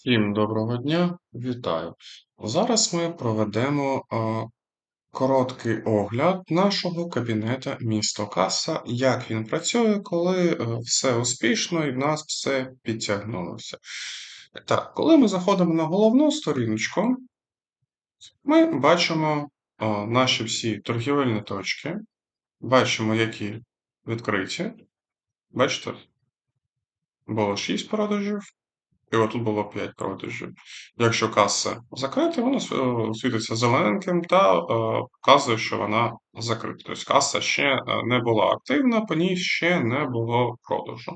Всім доброго дня, вітаю! Зараз ми проведемо а, короткий огляд нашого кабінета місто Каса, як він працює, коли е, все успішно і в нас все підтягнулося. Так, коли ми заходимо на головну сторіночку, ми бачимо а, наші всі торгівельні точки, бачимо, які відкриті. Бачите? Було 6 продажів, І отут було 5 продажів. Якщо каса закрита, воно е, світиться зелененьким та е, показує, що вона закрита. Тобто каса ще е, не була активна, по ній ще не було продажу.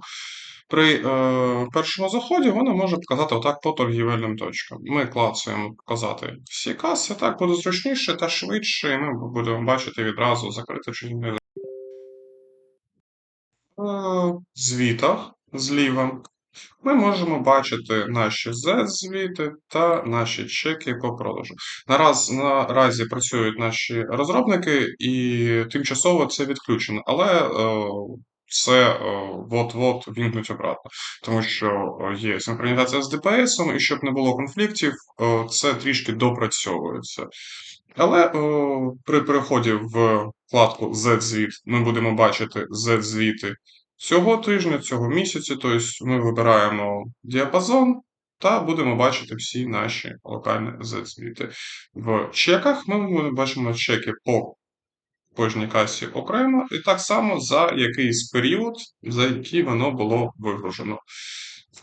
При е, першому заході вона може показати отак по торгівельним точкам. Ми клацаємо показати всі каси, так буде зручніше та швидше, і ми будемо бачити відразу закрити чи не В звітах зліва ми можемо бачити наші Z-звіти та наші чеки по продажу. Нараз, наразі працюють наші розробники, і тимчасово це відключено, але е, це е, от-от вімкнуть обратно, тому що е, є синхронізація з ДПС, і щоб не було конфліктів, це трішки допрацьовується. Але о, при переході в вкладку Z-звіт ми будемо бачити Z-звіти цього тижня, цього місяця. Тобто ми вибираємо діапазон та будемо бачити всі наші локальні Z-звіти. В чеках ми бачимо чеки по кожній касі окремо, і так само за якийсь період, за який воно було вигружено.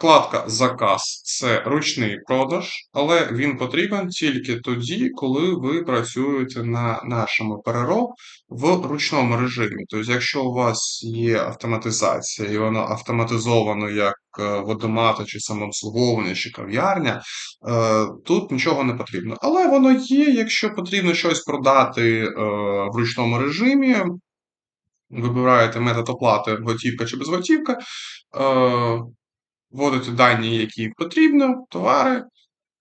Вкладка Заказ це ручний продаж, але він потрібен тільки тоді, коли ви працюєте на нашому ПРРО в ручному режимі. Тобто, якщо у вас є автоматизація і воно автоматизовано як е, водомата, чи самообслуговування, чи кав'ярня, е, тут нічого не потрібно. Але воно є, якщо потрібно щось продати е, в ручному режимі. Вибираєте метод оплати готівка чи безготівка, вводите дані, які потрібно, товари,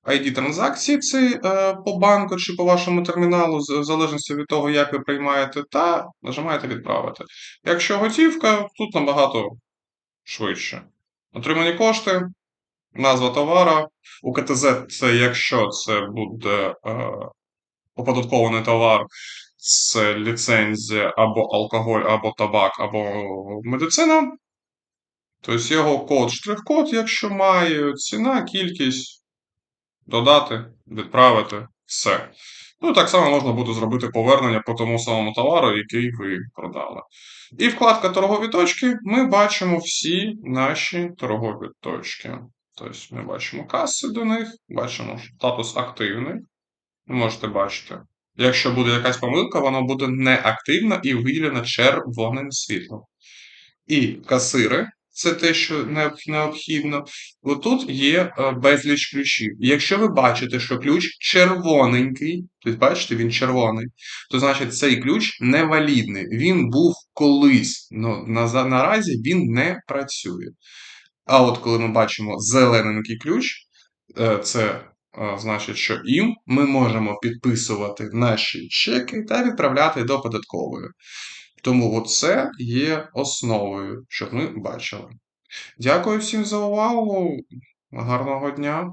ID транзакції це е, по банку чи по вашому терміналу, в залежності від того, як ви приймаєте, та нажимаєте відправити. Якщо готівка, тут набагато швидше. Отримані кошти, назва товара. У КТЗ це якщо це буде е, оподаткований товар, це ліцензія або алкоголь, або табак, або медицина. Тобто його код, штрих-код, якщо має, ціна, кількість, додати, відправити, все. Ну, так само можна буде зробити повернення по тому самому товару, який ви продали. І вкладка торгові точки, ми бачимо всі наші торгові точки. Тобто ми бачимо каси до них, бачимо статус активний. Ви можете бачити. Якщо буде якась помилка, вона буде неактивна і виділена червоним світлом. І касири це те, що необхідно. Отут є е, безліч ключів. якщо ви бачите, що ключ червоненький, тобто бачите, він червоний, то значить цей ключ невалідний. Він був колись, але наразі він не працює. А от коли ми бачимо зелененький ключ, е, це е, значить, що їм ми можемо підписувати наші чеки та відправляти до податкової. Тому це є основою, щоб ми бачили. Дякую всім за увагу. Гарного дня!